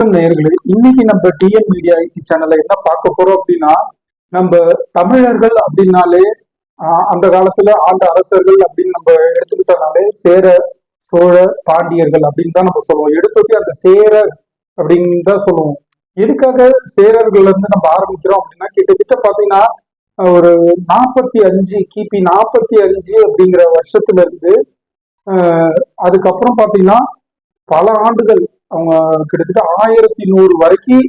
நேயர்களே இன்னைக்கு நம்ம டிஎன் மீடியா ஐடி சேனல்ல என்ன பார்க்க போறோம் அப்படின்னா நம்ம தமிழர்கள் அப்படின்னாலே அந்த காலத்துல ஆண்ட அரசர்கள் அப்படின்னு நம்ம எடுத்துக்கிட்டனாலே சேர சோழ பாண்டியர்கள் அப்படின்னு தான் நம்ம சொல்லுவோம். எடுத்தோட்டி அந்த சேர அப்படின்னு தான் சொல்லுவோம். எதுக்காக சேரர்கள்ல இருந்து நம்ம ஆரம்பிக்கிறோம் அப்படின்னா கிட்டத்தட்ட பாத்தீங்கன்னா ஒரு நாற்பத்தி அஞ்சு கிபி நாற்பத்தி அஞ்சு அப்படிங்கிற வருஷத்துல இருந்து அதுக்கப்புறம் பாத்தீங்கன்னா பல ஆண்டுகள் அவங்க கிட்டத்தட்ட ஆயிரத்தி நூறு வரைக்கும்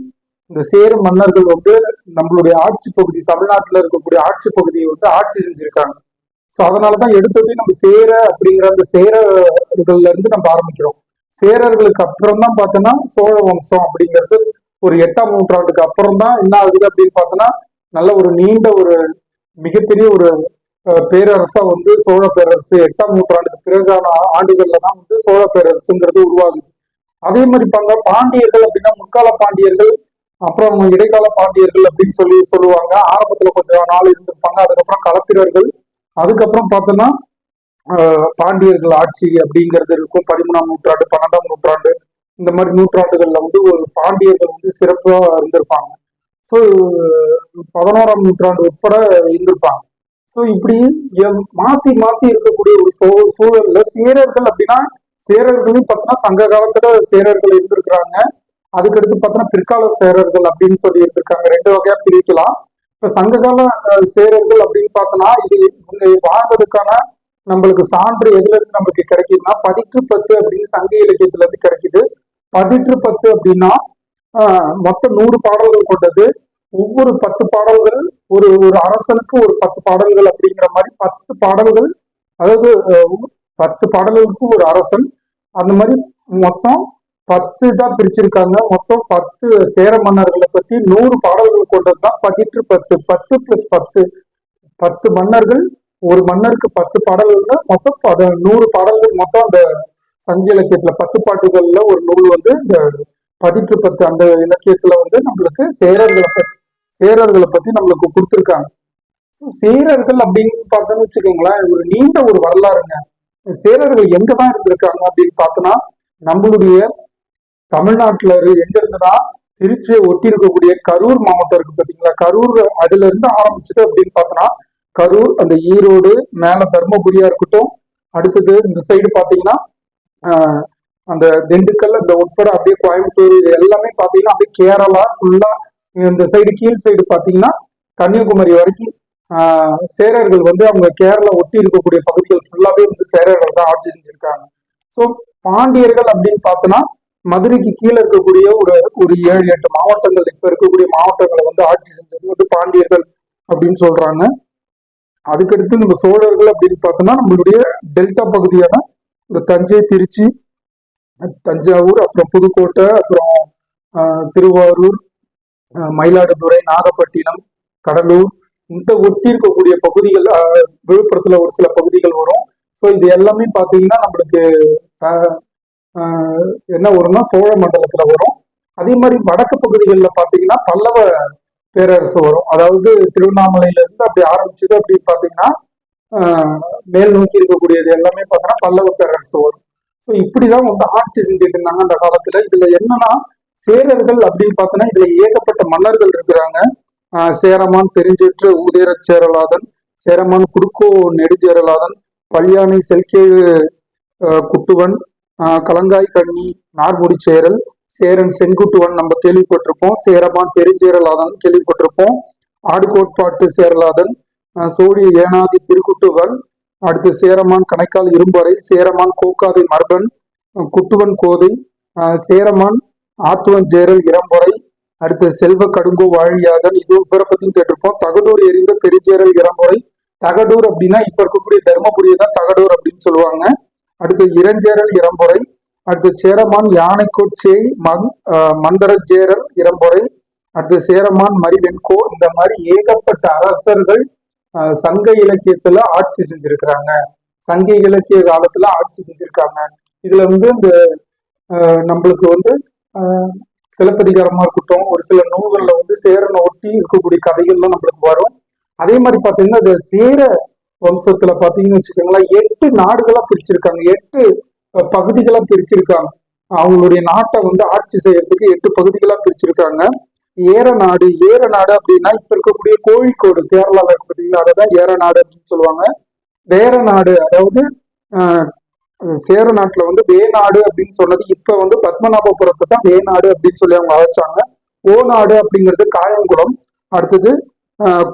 இந்த சேர மன்னர்கள் வந்து நம்மளுடைய ஆட்சி பகுதி தமிழ்நாட்டில் இருக்கக்கூடிய ஆட்சி பகுதியை வந்து ஆட்சி செஞ்சிருக்காங்க. ஸோ அதனாலதான் எடுத்தோடனே நம்ம சேர அப்படிங்கிற அந்த சேரர்கள்ல இருந்து நம்ம ஆரம்பிக்கிறோம். சேரர்களுக்கு அப்புறம் தான் பார்த்தோன்னா சோழ வம்சம் அப்படிங்கிறது ஒரு எட்டாம் நூற்றாண்டுக்கு அப்புறம் தான் என்ன ஆகுது அப்படின்னு பார்த்தோன்னா நல்ல ஒரு நீண்ட ஒரு மிகப்பெரிய ஒரு பேரரசா வந்து சோழ பேரரசு எட்டாம் நூற்றாண்டுக்கு பிறகான ஆண்டுகள்ல தான் வந்து சோழ பேரரசுங்கிறது உருவாகுது. அதே மாதிரி பாங்க பாண்டியர்கள் அப்படின்னா முற்கால பாண்டியர்கள் அப்புறம் இடைக்கால பாண்டியர்கள் அப்படின்னு சொல்லி சொல்லுவாங்க. ஆரம்பத்துல கொஞ்சம் நாள் இருந்திருப்பாங்க. அதுக்கப்புறம் களப்பிரர்கள் அதுக்கப்புறம் பார்த்தோன்னா பாண்டியர்கள் ஆட்சி அப்படிங்கிறது இருக்கும். பதிமூணாம் நூற்றாண்டு பன்னெண்டாம் நூற்றாண்டு இந்த மாதிரி நூற்றாண்டுகள்ல வந்து ஒரு பாண்டியர்கள் வந்து சிறப்பாக இருந்திருப்பாங்க. ஸோ பதினோராம் நூற்றாண்டு உட்பட இருந்திருப்பாங்க. ஸோ இப்படி எம்- மாத்தி மாத்தி இருக்கக்கூடிய ஒரு சோ சூழல்ல சேரர்கள் அப்படின்னா சேரர்களும் பார்த்தோன்னா சங்க காலத்துல சேரர்கள் இருந்திருக்கிறாங்க. அதுக்கடுத்து பார்த்தோன்னா பிற்கால சேரர்கள் அப்படின்னு சொல்லி இருந்திருக்காங்க. ரெண்டு வகையா பிரிக்கலாம். இப்ப சங்ககால சேரர்கள் அப்படின்னு பார்த்தோன்னா இது இவங்க வாழ்ந்ததுக்கான நம்மளுக்கு சான்று எதுல இருந்து நம்மளுக்கு கிடைக்குதுன்னா பதிற்று பத்து அப்படின்னு சங்க இலக்கியத்துல இருந்து கிடைக்குது. பதிற்று பத்து அப்படின்னா மொத்தம் நூறு பாடல்கள் கொண்டது. ஒவ்வொரு பத்து பாடல்கள் ஒரு ஒரு அரசனுக்கு ஒரு பத்து பாடல்கள் அப்படிங்கிற மாதிரி பத்து பாடல்கள் அதாவது பத்து பாடல்களுக்கு ஒரு அரசன். அந்த மாதிரி மொத்தம் பத்து தான் பிரிச்சிருக்காங்க. மொத்தம் பத்து சேர மன்னர்களை பத்தி நூறு பாடல்கள் கொண்டது தான் பதிற்று பத்து. பத்து பிளஸ் பத்து. பத்து மன்னர்கள் ஒரு மன்னருக்கு பத்து பாடல்கள்ல மொத்தம் பத- நூறு பாடல்கள் மொத்தம் அந்த சங்க இலக்கியத்துல பத்து பாட்டுகள்ல ஒரு நூல் வந்து இந்த பதிற்று பத்து அந்த இலக்கியத்துல வந்து நம்மளுக்கு சேரர்களை பத்தி சேரர்களை பத்தி நம்மளுக்கு கொடுத்துருக்காங்க. சேரர்கள் அப்படின்னு பார்த்தோம்னு வச்சுக்கோங்களேன் ஒரு நீண்ட ஒரு வரலாறுங்க. சேரர்கள் எங்கதான் இருந்திருக்காங்க அப்படின்னு பார்த்தோம்னா நம்மளுடைய தமிழ்நாட்டுல இரு- எங்க இருந்துன்னா திருச்சியை ஒட்டி இருக்கக்கூடிய கரூர் மாவட்டம் இருக்கு பாத்தீங்களா? கரூர் அதுல இருந்து ஆரம்பிச்சது அப்படின்னு பார்த்தோம்னா கரூர் அந்த ஈரோடு மேல தர்மபுரியா இருக்கட்டும் அடுத்தது இந்த சைடு பாத்தீங்கன்னா அந்த திண்டுக்கல் அந்த உட்பட அப்படியே கோயம்புத்தூர் இது எல்லாமே பாத்தீங்கன்னா அப்படியே கேரளா ஃபுல்லா இந்த சைடு கீழ் சைடு பாத்தீங்கன்னா கன்னியாகுமரி வரைக்கும் சேரர்கள் வந்து அவங்க கேரளா ஒட்டி இருக்கக்கூடிய பகுதிகள் ஃபுல்லாவே வந்து சேரர்கள் தான் ஆட்சி செஞ்சிருக்காங்க. ஸோ பாண்டியர்கள் அப்படின்னு பார்த்தோன்னா மதுரைக்கு கீழே இருக்கக்கூடிய ஒரு ஒரு ஏழு எட்டு மாவட்டங்கள் இப்ப இருக்கக்கூடிய மாவட்டங்களை வந்து ஆட்சி செஞ்சது வந்து பாண்டியர்கள் அப்படின்னு சொல்றாங்க. அதுக்கடுத்து நம்ம சோழர்கள் அப்படின்னு பார்த்தோம்னா நம்மளுடைய டெல்டா பகுதியான இந்த தஞ்சை திருச்சி தஞ்சாவூர் அப்புறம் புதுக்கோட்டை அப்புறம் திருவாரூர் மயிலாடுதுறை நாகப்பட்டினம் கடலூர் இந்த ஒட்டி இருக்கக்கூடிய பகுதிகள் விழுப்புரத்துல ஒரு சில பகுதிகள் வரும். ஸோ இது எல்லாமே பார்த்தீங்கன்னா நம்மளுக்கு என்ன வரும்னா சோழ மண்டலத்துல வரும். அதே மாதிரி வடக்கு பகுதிகளில் பார்த்தீங்கன்னா பல்லவ பேரரசு வரும். அதாவது திருவண்ணாமலையில இருந்து அப்படி ஆரம்பிச்சது அப்படின்னு பார்த்தீங்கன்னா மேல் நோக்கி இருக்கக்கூடியது எல்லாமே பார்த்தோன்னா பல்லவ பேரரசு வரும். ஸோ இப்படிதான் வந்து ஆட்சி செஞ்சுட்டு இருந்தாங்க அந்த காலத்துல. இதுல என்னன்னா சேரர்கள் அப்படின்னு பார்த்தோன்னா இதுல ஏகப்பட்ட மன்னர்கள் இருக்கிறாங்க. சேரமான் பெருஞ்சேற்று ஊதேர சேரலாதன் சேரமான் குடுக்கோ நெடுஞ்சேரலாதன் பல்யானை செல்கேழு குட்டுவன் கலங்காய் கண்ணி நார்முடி சேரல் சேரன் செங்குட்டுவன் நம்ம கேள்விப்பட்டிருப்போம் சேரமான் பெருஞ்சேரலாதன் கேள்விப்பட்டிருப்போம். ஆடுகோட்பாட்டு சேரலாதன் ஆஹ், சோழி ஏனாதி திருக்குட்டுவன் அடுத்து சேரமான் கணைக்கால் இரும்பறை சேரமான் கோக்காதை மர்பன் குட்டுவன் கோதை சேரமான் ஆத்துவன் ஜேரல் இளம்பொறை அடுத்து செல்வ கடுங்கோ வாழியாதன் இது இவரை பத்தியும் கேட்டிருப்போம். தகடூர் எரிந்த பெருச்சேரல் இளம்பொறை தகடூர் அப்படின்னா இப்ப இருக்கக்கூடிய தர்மபுரியை தான் தகடூர் அப்படின்னு சொல்லுவாங்க. அடுத்து இரஞ்சேரல் இறம்புரை அடுத்து சேரமான் யானைக்கோச்சேய் மங் மந்தரச்சேரல் இறம்புரை இளம்பொறை அடுத்து சேரமான் மரிவெண்கோ இந்த மாதிரி ஏகப்பட்ட அரசர்கள் சங்க இலக்கியத்துல ஆட்சி செஞ்சிருக்கிறாங்க. சங்க இலக்கிய காலத்துல ஆட்சி செஞ்சிருக்காங்க. இதுல வந்து இந்த நம்மளுக்கு வந்து சிலப்பதிகாரமா இருக்கட்டும் ஒரு சில நூல்களில் வந்து சேரனை ஒட்டி இருக்கக்கூடிய கதைகள்லாம் நம்மளுக்கு வரும். அதே மாதிரி பார்த்தீங்கன்னா இந்த சேர வம்சத்துல பார்த்தீங்கன்னு வச்சுக்கோங்களேன் எட்டு நாடுகளா பிரிச்சிருக்காங்க. எட்டு பகுதிகளாக பகுதிகளா பிரிச்சிருக்காங்க. அவங்களுடைய நாட்டை வந்து ஆட்சி செய்யறதுக்கு எட்டு பகுதிகளா பிரிச்சிருக்காங்க. ஏரநாடு ஏரநாடு அப்படின்னா இப்ப இருக்கக்கூடிய கோழிக்கோடு கேரளாவில் இருக்கு பார்த்தீங்களா? அதை தான் ஏரநாடு அப்படின்னு சொல்லுவாங்க. வேற நாடு அதாவது சேர நாட்டுல வந்து வேநாடு அப்படின்னு சொன்னது. இப்ப வந்து பத்மநாபபுரத்தை தான் வேநாடு அப்படின்னு சொல்லி அவங்க அழைச்சாங்க. ஓநாடு அப்படிங்கிறது காயங்குளம். அடுத்தது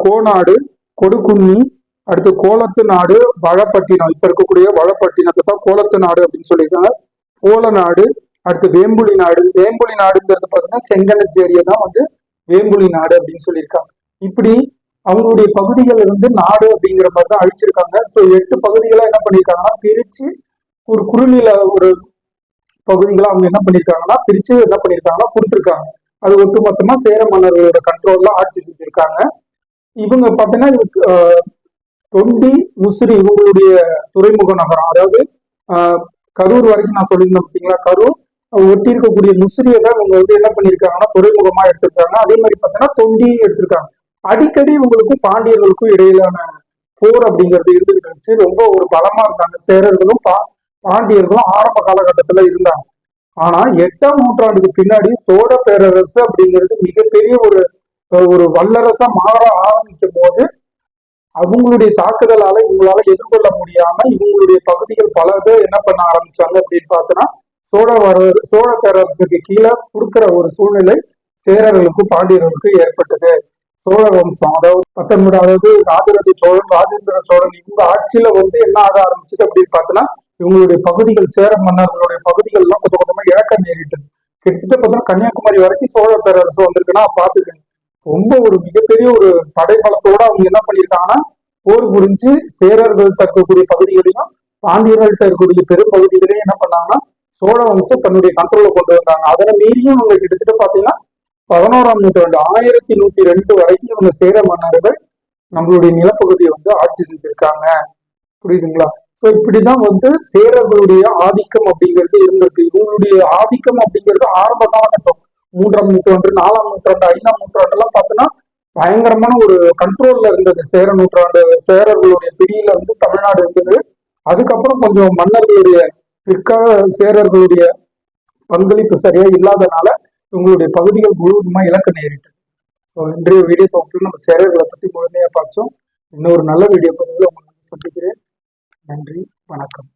கோநாடு கொடுக்குன்னி அடுத்து கோலத்து நாடு வளப்பட்டினம் இப்ப இருக்கக்கூடிய வளப்பட்டினத்தை தான் கோலத்து நாடு அப்படின்னு சொல்லியிருக்காங்க. கோல நாடு அடுத்து வேம்புலி நாடு. வேம்புலி நாடுங்கிறது பார்த்தீங்கன்னா செங்கனச்சேரியை தான் வந்து வேம்புலி நாடு அப்படின்னு சொல்லியிருக்காங்க. இப்படி அவங்களுடைய பகுதிகள் வந்து நாடு அப்படிங்கிற மாதிரி தான் அழிச்சிருக்காங்க. ஸோ எட்டு பகுதிகளை என்ன பண்ணியிருக்காங்கன்னா பிரிச்சு ஒரு குறுநில ஒரு பகுதிகளை அவங்க என்ன பண்ணியிருக்காங்கன்னா பிரிச்சு என்ன பண்ணியிருக்காங்கன்னா கொடுத்துருக்காங்க. அது ஒட்டுமொத்தமா சேர மன்னர்களோட கண்ட்ரோல்ல ஆட்சி செஞ்சிருக்காங்க. இவங்க பார்த்தீங்கன்னா தொண்டி முசிறி இவங்களுடைய துறைமுக நகரம். அதாவது கரூர் வரைக்கும் நான் சொல்லியிருந்தேன் பார்த்தீங்களா கரூர் ஒட்டி இருக்கக்கூடிய முசிறியை தான் இவங்க வந்து என்ன பண்ணியிருக்காங்கன்னா துறைமுகமா எடுத்திருக்காங்க. அதே மாதிரி பார்த்தீங்கன்னா தொண்டி எடுத்திருக்காங்க. அடிக்கடி இவங்களுக்கும் பாண்டியர்களுக்கும் இடையிலான போர் அப்படிங்கிறது இருந்துகிட்டு இருந்துச்சு. ரொம்ப ஒரு பலமா இருந்தாங்க சேரர்களும் பா பாண்டியர்களும் ஆரம்ப காலகட்டத்துல இருந்தாங்க. ஆனா எட்டாம் நூற்றாண்டுக்கு பின்னாடி சோழ பேரரசு அப்படிங்கிறது மிகப்பெரிய ஒரு ஒரு வல்லரசா மாற ஆரம்பிக்கும் போது அவங்களுடைய தாக்குதலால இவங்களால எதிர்கொள்ள முடியாம இவங்களுடைய பகுதிகள் பல பேர் என்ன பண்ண ஆரம்பிச்சாங்க அப்படின்னு பார்த்தோன்னா சோழ வர சோழ பேரரசுக்கு கீழே கொடுக்கிற ஒரு சூழ்நிலை சேரர்களுக்கும் பாண்டியர்களுக்கும் ஏற்பட்டது. சோழ வம்சம் அதாவது பத்தொன்பது அதாவது ராஜராஜ சோழன் ராஜேந்திர சோழன் இவங்க ஆட்சியில வந்து என்ன ஆக ஆரம்பிச்சது அப்படின்னு பார்த்தோன்னா இவங்களுடைய பகுதிகள் சேர மன்னர்களுடைய பகுதிகள் எல்லாம் கொஞ்சம் கொஞ்சமா இழக்க நேரிட்டது கிட்டத்தட்ட பார்த்தோம்னா கன்னியாகுமரி வரைக்கும் சோழ பேரரசு வந்திருக்குன்னா பாத்துக்கங்க ரொம்ப ஒரு மிகப்பெரிய ஒரு படைபலத்தோட அவங்க என்ன பண்ணியிருக்காங்கன்னா போர் புரிஞ்சு சேரர்கள் தக்கக்கூடிய பகுதிகளையும் பாண்டியர்கள்ட்ட இருக்கக்கூடிய பெரும்பகுதிகளையும் என்ன பண்ணாங்கன்னா சோழ வம்சம் தன்னுடைய கண்ட்ரோல கொண்டு வந்தாங்க. அதனை மீறியும் அவங்க கிட்டத்தட்ட பாத்தீங்கன்னா பதினோராம் நூற்றாண்டு ஆயிரத்தி நூத்தி ரெண்டு வரைக்கும் இவங்க சேர மன்னர்கள் நம்மளுடைய நிலப்பகுதியை வந்து ஆட்சி செஞ்சிருக்காங்க. புரியுதுங்களா? சோ இப்படிதான் வந்து சேரர்களுடைய ஆதிக்கம் அப்படிங்கிறது இருந்திருக்கு. இவங்களுடைய ஆதிக்கம் அப்படிங்கிறது ஆரம்ப காலகட்டம் மூன்றாம் நூற்றாண்டு நாலாம் நூற்றாண்டு ஐந்தாம் நூற்றாண்டு எல்லாம் பார்த்தோன்னா பயங்கரமான ஒரு கண்ட்ரோல்ல இருந்தது. சேர நூற்றாண்டு சேரர்களுடைய பிடியில வந்து தமிழ்நாடு இருந்தது. அதுக்கப்புறம் கொஞ்சம் மன்னர்களுடைய பிற்கால சேரர்களுடைய பங்களிப்பு சரியா இல்லாதனால இவங்களுடைய பகுதிகள் முழுவதுமா இலக்க நேரிட்டது. ஸோ இன்றைய வீடியோ தொகுப்பில் நம்ம சேரர்களை பத்தி முழுமையா பார்த்தோம் இன்னொரு நல்ல வீடியோ பதிவில் உங்களுக்கு வந்து சந்திக்கிறேன். நன்றி. வணக்கம்.